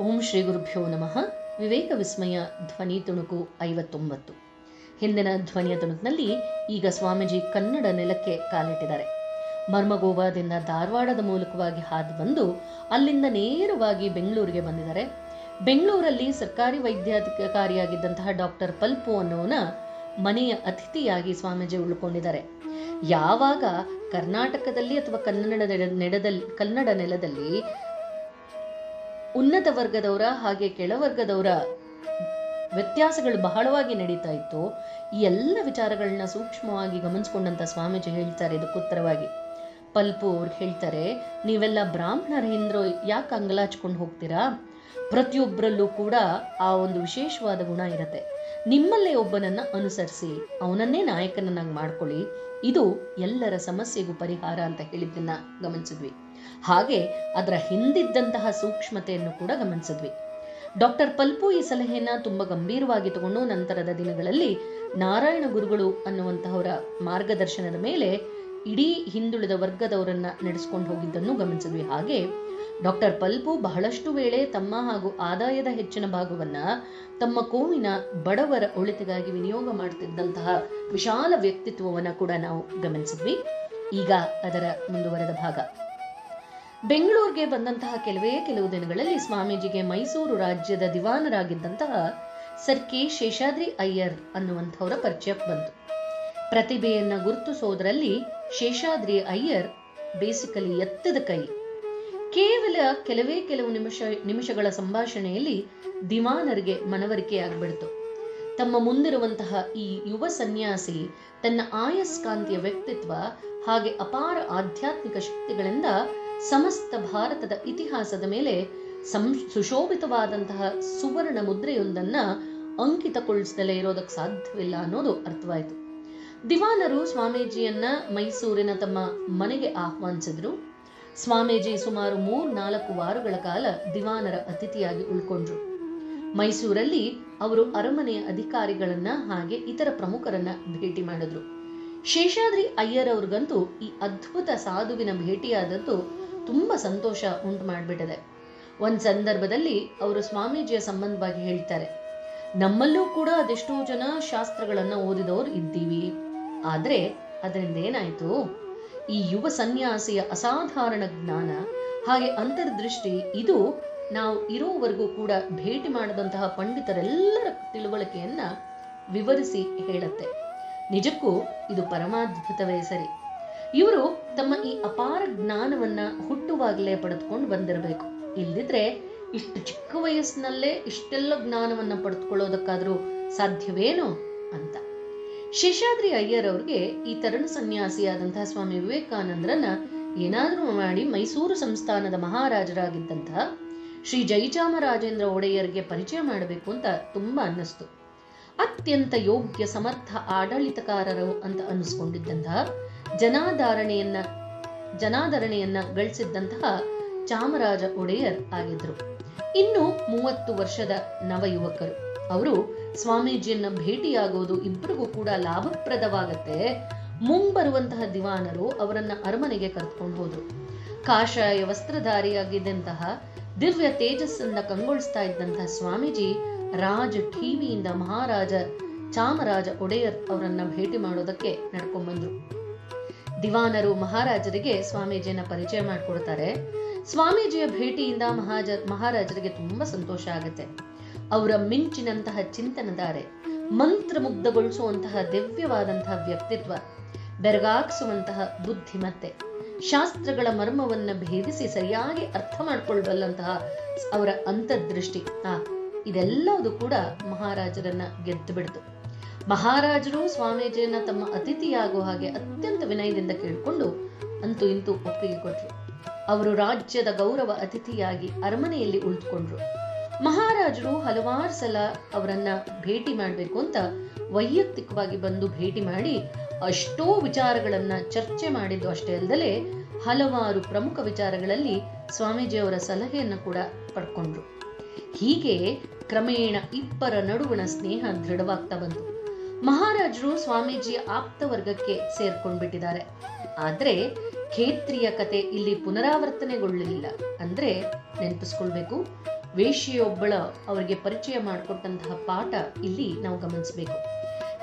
ಓಂ ಶ್ರೀ ಗುರುಭ್ಯೋ ನಮಃ. ವಿವೇಕ ವಿಸ್ಮಯ, ಧ್ವನಿ ತುಣುಕು ಐವತ್ತೊಂಬತ್ತು. ಹಿಂದಿನ ಧ್ವನಿಯ ತುಣುಕಿನಲ್ಲಿ ಈಗ ಸ್ವಾಮೀಜಿ ಕನ್ನಡ ನೆಲಕ್ಕೆ ಕಾಲಿಟ್ಟಿದ್ದಾರೆ. ಮರ್ಮಗೋವಾದಿಂದ ಧಾರವಾಡದ ಮೂಲಕವಾಗಿ ಹಾದು ಬಂದು ಅಲ್ಲಿಂದ ನೇರವಾಗಿ ಬೆಂಗಳೂರಿಗೆ ಬಂದಿದ್ದಾರೆ. ಬೆಂಗಳೂರಲ್ಲಿ ಸರ್ಕಾರಿ ವೈದ್ಯಾಧಿಕಾರಿಯಾಗಿದ್ದಂತಹ ಡಾಕ್ಟರ್ ಪಲ್ಪು ಅನ್ನೋನ ಮನೆಯ ಅತಿಥಿಯಾಗಿ ಸ್ವಾಮೀಜಿ ಉಳ್ಕೊಂಡಿದ್ದಾರೆ. ಯಾವಾಗ ಕರ್ನಾಟಕದಲ್ಲಿ ಅಥವಾ ಕನ್ನಡ ನೆಲ- ನೆಲದಲ್ಲಿ ಕನ್ನಡ ನೆಲದಲ್ಲಿ ಉನ್ನತ ವರ್ಗದವರ ಹಾಗೆ ಕೆಳವರ್ಗದವರ ವ್ಯತ್ಯಾಸಗಳು ಬಹಳವಾಗಿ ನಡೀತಾ ಇತ್ತು. ಈ ಎಲ್ಲ ವಿಚಾರಗಳನ್ನ ಸೂಕ್ಷ್ಮವಾಗಿ ಗಮನಿಸ್ಕೊಂಡಂತ ಸ್ವಾಮೀಜಿ ಹೇಳ್ತಾರೆ ಇದಕ್ಕೆ ಉತ್ತರವಾಗಿ. ಪಲ್ಪು ಅವ್ರು ಹೇಳ್ತಾರೆ, ನೀವೆಲ್ಲ ಬ್ರಾಹ್ಮಣರ ಹಿಂದ್ರೋ ಯಾಕೆ ಅಂಗಲಾಚ್ಕೊಂಡು ಹೋಗ್ತೀರಾ? ಪ್ರತಿಯೊಬ್ಬರಲ್ಲೂ ಕೂಡ ಆ ಒಂದು ವಿಶೇಷವಾದ ಗುಣ ಇರುತ್ತೆ. ನಿಮ್ಮಲ್ಲೇ ಒಬ್ಬನನ್ನ ಅನುಸರಿಸಿ, ಅವನನ್ನೇ ನಾಯಕನನ್ನಾಗಿ ಮಾಡ್ಕೊಳ್ಳಿ. ಇದು ಎಲ್ಲರ ಸಮಸ್ಯೆಗೂ ಪರಿಹಾರ ಅಂತ ಹೇಳಿದ್ದನ್ನ ಗಮನಿಸಿದ್ವಿ. ಹಾಗೆ ಅದರ ಹಿಂದಿದ್ದಂತಹ ಸೂಕ್ಷ್ಮತೆಯನ್ನು ಕೂಡ ಗಮನಿಸಿದ್ವಿ. ಡಾಕ್ಟರ್ ಪಲ್ಪು ಈ ಸಲಹೆಯನ್ನ ತುಂಬಾ ಗಂಭೀರವಾಗಿ ತಗೊಂಡು ನಂತರದ ದಿನಗಳಲ್ಲಿ ನಾರಾಯಣ ಗುರುಗಳು ಅನ್ನುವಂತಹವರ ಮಾರ್ಗದರ್ಶನದ ಮೇಲೆ ಇಡೀ ಹಿಂದುಳಿದ ವರ್ಗದವರನ್ನ ನಡೆಸ್ಕೊಂಡು ಹೋಗಿದ್ದನ್ನು ಗಮನಿಸಿದ್ವಿ. ಹಾಗೆ ಡಾಕ್ಟರ್ ಪಲ್ಪು ಬಹಳಷ್ಟು ವೇಳೆ ತಮ್ಮ ಹಾಗೂ ಆದಾಯದ ಹೆಚ್ಚಿನ ಭಾಗವನ್ನ ತಮ್ಮ ಕೋವಿನ ಬಡವರ ಒಳಿತಿಗಾಗಿ ವಿನಿಯೋಗ ಮಾಡ್ತಿದ್ದಂತಹ ವಿಶಾಲ ವ್ಯಕ್ತಿತ್ವವನ್ನ ಕೂಡ ನಾವು ಗಮನಿಸಿದ್ವಿ. ಈಗ ಅದರ ಮುಂದುವರೆದ ಭಾಗ. ಬೆಂಗಳೂರಿಗೆ ಬಂದಂತಹ ಕೆಲವೇ ಕೆಲವು ದಿನಗಳಲ್ಲಿ ಸ್ವಾಮೀಜಿಗೆ ಮೈಸೂರು ರಾಜ್ಯದ ದಿವಾನರಾಗಿದ್ದಂತಹ ಸರ್ ಕೆ ಶೇಷಾದ್ರಿ ಅಯ್ಯರ್ ಅನ್ನುವಂಥವರ ಪರಿಚಯಕ್ಕೆ ಬಂತು. ಪ್ರತಿಭೆಯನ್ನು ಗುರುತಿಸೋದ್ರಲ್ಲಿ ಶೇಷಾದ್ರಿ ಅಯ್ಯರ್ ಬೇಸಿಕಲಿ ಎತ್ತದ ಕೈ. ಕೇವಲ ಕೆಲವೇ ಕೆಲವು ನಿಮಿಷ, ನಿಮಿಷಗಳ ಸಂಭಾಷಣೆಯಲ್ಲಿ ದಿವಾನರಿಗೆ ಮನವರಿಕೆಯಾಗ್ಬಿಡ್ತು ತಮ್ಮ ಮುಂದಿರುವಂತಹ ಈ ಯುವ ಸನ್ಯಾಸಿ ತನ್ನ ಆಯಸ್ಕಾಂತಿಯ ವ್ಯಕ್ತಿತ್ವ ಹಾಗೆ ಅಪಾರ ಆಧ್ಯಾತ್ಮಿಕ ಶಕ್ತಿಗಳಿಂದ ಸಮಸ್ತ ಭಾರತದ ಇತಿಹಾಸದ ಮೇಲೆ ಸಂ, ಸುಶೋಭಿತವಾದಂತಹ ಸುವರ್ಣ ಮುದ್ರೆಯೊಂದನ್ನ ಅಂಕಿತಗೊಳಿಸದಲೇ ಇರೋದಕ್ಕೆ ಸಾಧ್ಯವಿಲ್ಲ ಅನ್ನೋದು ಅರ್ಥವಾಯಿತು. ದಿವಾನರು ಸ್ವಾಮೀಜಿಯನ್ನ ಮೈಸೂರಿನ ತಮ್ಮ ಮನೆಗೆ ಆಹ್ವಾನಿಸಿದ್ರು. ಸ್ವಾಮೀಜಿ ಸುಮಾರು ಮೂರ್ ನಾಲ್ಕು ವಾರಗಳ ಕಾಲ ದಿವಾನರ ಅತಿಥಿಯಾಗಿ ಉಳ್ಕೊಂಡ್ರು. ಮೈಸೂರಲ್ಲಿ ಅವರು ಅರಮನೆಯ ಅಧಿಕಾರಿಗಳನ್ನ ಹಾಗೆ ಇತರ ಪ್ರಮುಖರನ್ನ ಭೇಟಿ ಮಾಡಿದ್ರು. ಶೇಷಾದ್ರಿ ಅಯ್ಯರ್ ಅವ್ರಿಗಂತೂ ಈ ಅದ್ಭುತ ಸಾಧುವಿನ ಭೇಟಿಯಾದದ್ದು ತುಂಬಾ ಸಂತೋಷ ಉಂಟು ಮಾಡಿಬಿಟ್ಟಿದೆ. ಒಂದ್ ಸಂದರ್ಭದಲ್ಲಿ ಅವರು ಸ್ವಾಮೀಜಿಯ ಸಂಬಂಧವಾಗಿ ಹೇಳ್ತಾರೆ ನಮ್ಮಲ್ಲೂ ಕೂಡ ಅದೆಷ್ಟೋ ಜನ ಶಾಸ್ತ್ರಗಳನ್ನ ಓದಿದವರು ಇದ್ದೀವಿ. ಆದ್ರೆ ಅದರಿಂದ ಏನಾಯ್ತು? ಈ ಯುವ ಸನ್ಯಾಸಿಯ ಅಸಾಧಾರಣ ಜ್ಞಾನ, ಹಾಗೆ ಅಂತರ್ದೃಷ್ಟಿ, ಇದು ನಾವು ಇರೋವರೆಗೂ ಕೂಡ ಭೇಟಿ ಮಾಡದಂತಹ ಪಂಡಿತರೆಲ್ಲರ ತಿಳುವಳಿಕೆಯನ್ನ ವಿವರಿಸಿ ಹೇಳುತ್ತೆ. ನಿಜಕ್ಕೂ ಇದು ಪರಮಾದ್ಭುತವೇ ಸರಿ. ಇವರು ತಮ್ಮ ಈ ಅಪಾರ ಜ್ಞಾನವನ್ನ ಹುಟ್ಟುವಾಗಲೇ ಪಡೆದುಕೊಂಡು ಬಂದಿರಬೇಕು. ಇಲ್ದಿದ್ರೆ ಇಷ್ಟು ಚಿಕ್ಕ ವಯಸ್ಸಿನಲ್ಲೇ ಇಷ್ಟೆಲ್ಲ ಜ್ಞಾನವನ್ನ ಪಡೆದುಕೊಳ್ಳೋದಕ್ಕಾದ್ರೂ ಸಾಧ್ಯವೇನೋ ಅಂತ. ಶೇಷಾದ್ರಿ ಅಯ್ಯರ್ ಅವ್ರಿಗೆ ಈ ತರುಣ ಸನ್ಯಾಸಿಯಾದಂತಹ ಸ್ವಾಮಿ ವಿವೇಕಾನಂದರನ್ನ ಏನಾದ್ರೂ ಮಾಡಿ ಮೈಸೂರು ಸಂಸ್ಥಾನದ ಮಹಾರಾಜರಾಗಿದ್ದಂತಹ ಶ್ರೀ ಜಯಚಾಮರಾಜೇಂದ್ರ ಒಡೆಯರ್ಗೆ ಪರಿಚಯ ಮಾಡಬೇಕು ಅಂತ ತುಂಬಾ ಅನ್ನಿಸ್ತು. ಅತ್ಯಂತ ಯೋಗ್ಯ ಸಮರ್ಥ ಆಡಳಿತಕಾರರು ಅಂತ ಅನ್ನಿಸ್ಕೊಂಡಿದ್ದಂತಹ ಜನಾಧಾರಣೆಯನ್ನ ಜನಾದರಣೆಯನ್ನ ಗಳಿಸಿದ್ದಂತಹ ಚಾಮರಾಜ ಒಡೆಯರ್ ಆಗಿದ್ರು. ಇನ್ನು ಮೂವತ್ತು ವರ್ಷದ ನವಯುವಕರು. ಅವರು ಸ್ವಾಮೀಜಿಯನ್ನ ಭೇಟಿಯಾಗೋದು ಇಬ್ಬರಿಗೂ ಕೂಡ ಲಾಭಪ್ರದವಾಗತ್ತೆ. ಮುಂಬರುವಂತಹ ದಿವಾನರು ಅವರನ್ನ ಅರಮನೆಗೆ ಕರೆದುಕೊಂಡು ಹೋದ್ರು. ಕಾಷಾಯ ವಸ್ತ್ರಧಾರಿಯಾಗಿದ್ದಂತಹ, ದಿವ್ಯ ತೇಜಸ್ಸನ್ನ ಕಂಗೊಳಿಸ್ತಾ ಇದ್ದಂತಹ ಸ್ವಾಮೀಜಿ ರಾಜ ಠೀವಿಯಿಂದ ಮಹಾರಾಜ ಚಾಮರಾಜ ಒಡೆಯರ್ ಅವರನ್ನ ಭೇಟಿ ಮಾಡೋದಕ್ಕೆ ನಡ್ಕೊಂಡ್ಬಂದ್ರು ದಿವಾನರು ಮಹಾರಾಜರಿಗೆ ಸ್ವಾಮೀಜಿಯನ್ನ ಪರಿಚಯ ಮಾಡಿಕೊಡ್ತಾರೆ. ಸ್ವಾಮೀಜಿಯ ಭೇಟಿಯಿಂದ ಮಹಾಜ, ಮಹಾರಾಜರಿಗೆ ತುಂಬಾ ಸಂತೋಷ ಆಗುತ್ತೆ. ಅವರ ಮಿಂಚಿನಂತಹ ಮಂತ್ರ ಮಂತ್ರಮುಗ್ಧಗೊಳಿಸುವಂತಹ ದಿವ್ಯವಾದಂತಹ ವ್ಯಕ್ತಿತ್ವ, ಬೆರಗಾಗಿಸುವಂತಹ ಬುದ್ಧಿಮತ್ತೆ, ಶಾಸ್ತ್ರಗಳ ಮರ್ಮವನ್ನ ಭೇದಿಸಿ ಸರಿಯಾಗಿ ಅರ್ಥ ಮಾಡ್ಕೊಳ್ಬಲ್ಲಂತಹ ಅವರ ಅಂತರ್ದೃಷ್ಟಿ. ಆ, ಇದೆಲ್ಲವೂ ಕೂಡ ಮಹಾರಾಜರನ್ನ ಗೆದ್ದು ಬಿಡ್ತು ಮಹಾರಾಜರು ಸ್ವಾಮೀಜಿಯನ್ನ ತಮ್ಮ ಅತಿಥಿಯಾಗುವ ಹಾಗೆ ಅತ್ಯಂತ ವಿನಯದಿಂದ ಕೇಳಿಕೊಂಡು ಅಂತೂ ಇಂತೂ ಒಪ್ಪಿಗೆ ಕೊಟ್ರು. ಅವರು ರಾಜ್ಯದ ಗೌರವ ಅತಿಥಿಯಾಗಿ ಅರಮನೆಯಲ್ಲಿ ಉಳಿದುಕೊಂಡ್ರು. ಮಹಾರಾಜರು ಹಲವಾರು ಸಲ ಅವರನ್ನ ಭೇಟಿ ಮಾಡಬೇಕು ಅಂತ ವೈಯಕ್ತಿಕವಾಗಿ ಬಂದು ಭೇಟಿ ಮಾಡಿ ಅಷ್ಟೋ ವಿಚಾರಗಳನ್ನ ಚರ್ಚೆ ಮಾಡಿದ್ದು ಅಷ್ಟೇ ಅಲ್ಲದೆ ಹಲವಾರು ಪ್ರಮುಖ ವಿಚಾರಗಳಲ್ಲಿ ಸ್ವಾಮೀಜಿಯವರ ಸಲಹೆಯನ್ನು ಕೂಡ ಪಡ್ಕೊಂಡ್ರು. ಹೀಗೆ ಕ್ರಮೇಣ ಇಬ್ಬರ ನಡುವಣ ಸ್ನೇಹ ದೃಢವಾಗ್ತಾ ಬಂತು. ಮಹಾರಾಜರು ಸ್ವಾಮೀಜಿ ಆಪ್ತ ವರ್ಗಕ್ಕೆ ಸೇರ್ಕೊಂಡ್ಬಿಟ್ಟಿದ್ದಾರೆ. ಆದ್ರೆ ಖೇತ್ರಿಯ ಕತೆ ಇಲ್ಲಿ ಪುನರಾವರ್ತನೆಗೊಳ್ಳಲಿಲ್ಲ. ಅಂದ್ರೆ ನೆನಪಿಸ್ಕೊಳ್ಬೇಕು ವೇಷಿಯೊಬ್ಬಳ ಅವರಿಗೆ ಪರಿಚಯ ಮಾಡಿಕೊಟ್ಟಂತಹ ಪಾಠ ಇಲ್ಲಿ ನಾವು ಗಮನಿಸಬೇಕು.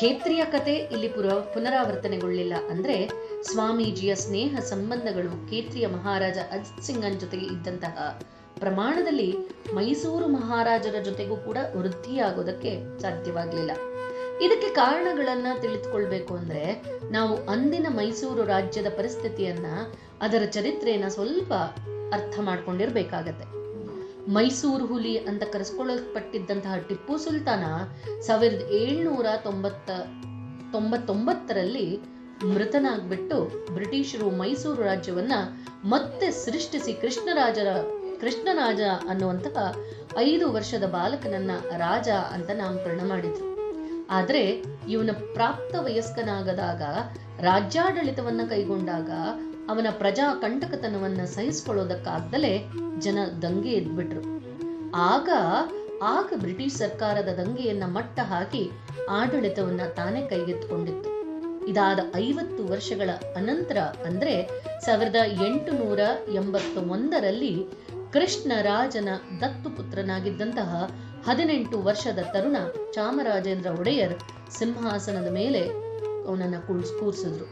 ಖೇತ್ರಿಯ ಕತೆ ಇಲ್ಲಿ ಪುರ, ಪುನರಾವರ್ತನೆಗೊಳ್ಳಿಲ್ಲ. ಅಂದ್ರೆ ಸ್ವಾಮೀಜಿಯ ಸ್ನೇಹ ಸಂಬಂಧಗಳು ಖೇತ್ರಿಯ ಮಹಾರಾಜ ಅಜಿತ್ ಸಿಂಗನ್ ಜೊತೆಗೆ ಇದ್ದಂತಹ ಪ್ರಮಾಣದಲ್ಲಿ ಮೈಸೂರು ಮಹಾರಾಜರ ಜೊತೆಗೂ ಕೂಡ ವೃದ್ಧಿಯಾಗೋದಕ್ಕೆ ಸಾಧ್ಯವಾಗಲಿಲ್ಲ. ಇದಕ್ಕೆ ಕಾರಣಗಳನ್ನ ತಿಳಿದುಕೊಳ್ಬೇಕು ಅಂದ್ರೆ ನಾವು ಅಂದಿನ ಮೈಸೂರು ರಾಜ್ಯದ ಪರಿಸ್ಥಿತಿಯನ್ನ ಅದರ ಚರಿತ್ರೆಯನ್ನ ಸ್ವಲ್ಪ ಅರ್ಥ ಮಾಡ್ಕೊಂಡಿರ್ಬೇಕಾಗತ್ತೆ. ಮೈಸೂರು ಹುಲಿ ಅಂತ ಕರೆಸ್ಕೊಳ್ಳಲ್ಪಟ್ಟಿದ್ದಂತಹ ಟಿಪ್ಪು ಸುಲ್ತಾನ ಸಾವಿರದ ಏಳ್ನೂರ ತೊಂಬತ್ತ, ತೊಂಬತ್ತೊಂಬತ್ತರಲ್ಲಿ ಮೃತನಾಗ್ಬಿಟ್ಟು ಬ್ರಿಟಿಷರು ಮೈಸೂರು ರಾಜ್ಯವನ್ನ ಮತ್ತೆ ಸೃಷ್ಟಿಸಿ ಕೃಷ್ಣರಾಜರ, ಕೃಷ್ಣರಾಜ ಅನ್ನುವಂತಹ ಐದು ವರ್ಷದ ಬಾಲಕನನ್ನ ರಾಜ ಅಂತ ನಾಮಕರಣ ಮಾಡಿದ್ರು. ಆದ್ರೆ ಇವನ ಪ್ರಾಪ್ತ ವಯಸ್ಕನಾಗದಾಗ ರಾಜ್ಯಾಡಳಿತವನ್ನ ಕೈಗೊಂಡಾಗ, ಅವನ ಪ್ರಜಾ ಕಂಟಕತನವನ್ನ ಸಹಿಸಿಕೊಳ್ಳೋದಕ್ಕಾಗ್ದಲೇ ಜನ ದಂಗೆ ಎದ್ಬಿಟ್ರು. ಆಗ ಆಗ ಬ್ರಿಟಿಷ್ ಸರ್ಕಾರದ ದಂಗೆಯನ್ನ ಮಟ್ಟ ಹಾಕಿ ಆಡಳಿತವನ್ನ ತಾನೇ ಕೈಗೆತ್ತಿಕೊಂಡಿತ್ತು. ಇದಾದ ಐವತ್ತು ವರ್ಷಗಳ ಅನಂತರ ಅಂದ್ರೆ ಸಾವಿರದ ಎಂಟುನೂರ ಎಂಬತ್ತೊಂದರಲ್ಲಿ ಕೃಷ್ಣರಾಜನ ದತ್ತು ಪುತ್ರನಾಗಿದ್ದಂತಹ ಹದಿನೆಂಟು ವರ್ಷದ ತರುಣ ಚಾಮರಾಜೇಂದ್ರ ಒಡೆಯರ್ ಸಿಂಹಾಸನದ ಮೇಲೆ ಅವನನ್ನ ಕೂರ್ಸ್ ಕೂರಿಸಿದ್ರು.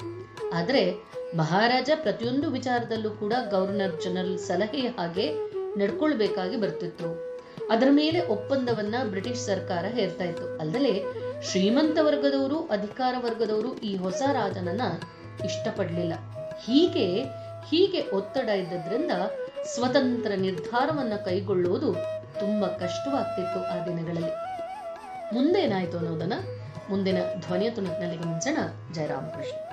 ಆದರೆ ಮಹಾರಾಜ ಪ್ರತಿಯೊಂದು ವಿಚಾರದಲ್ಲೂ ಕೂಡ ಗವರ್ನರ್ ಜನರಲ್ ಸಲಹೆ ಹಾಗೆ ನಡ್ಕೊಳ್ಬೇಕಾಗಿ ಬರ್ತಿತ್ತು. ಅದರ ಮೇಲೆ ಒಪ್ಪಂದವನ್ನ ಬ್ರಿಟಿಷ್ ಸರ್ಕಾರ ಹೇರ್ತಾ ಇತ್ತು. ಅಲ್ಲದೆ ಶ್ರೀಮಂತ ವರ್ಗದವರು, ಅಧಿಕಾರ ವರ್ಗದವರು ಈ ಹೊಸ ರಾಜನನ್ನ ಇಷ್ಟಪಡಲಿಲ್ಲ. ಹೀಗೆ ಹೀಗೆ ಒತ್ತಡ ಇದ್ದದ್ರಿಂದ ಸ್ವತಂತ್ರ ನಿರ್ಧಾರವನ್ನ ಕೈಗೊಳ್ಳುವುದು ತುಂಬಾ ಕಷ್ಟವಾಗ್ತಿತ್ತು ಆ ದಿನಗಳಲ್ಲಿ. ಮುಂದೇನಾಯ್ತು ಅನ್ನೋದನ್ನ ಮುಂದಿನ ಧ್ವನಿಯ ತುಣುಕಿನಲ್ಲಿ ಗಮನಿಸೋಣ. ಜಯರಾಮಕೃಷ್ಣ.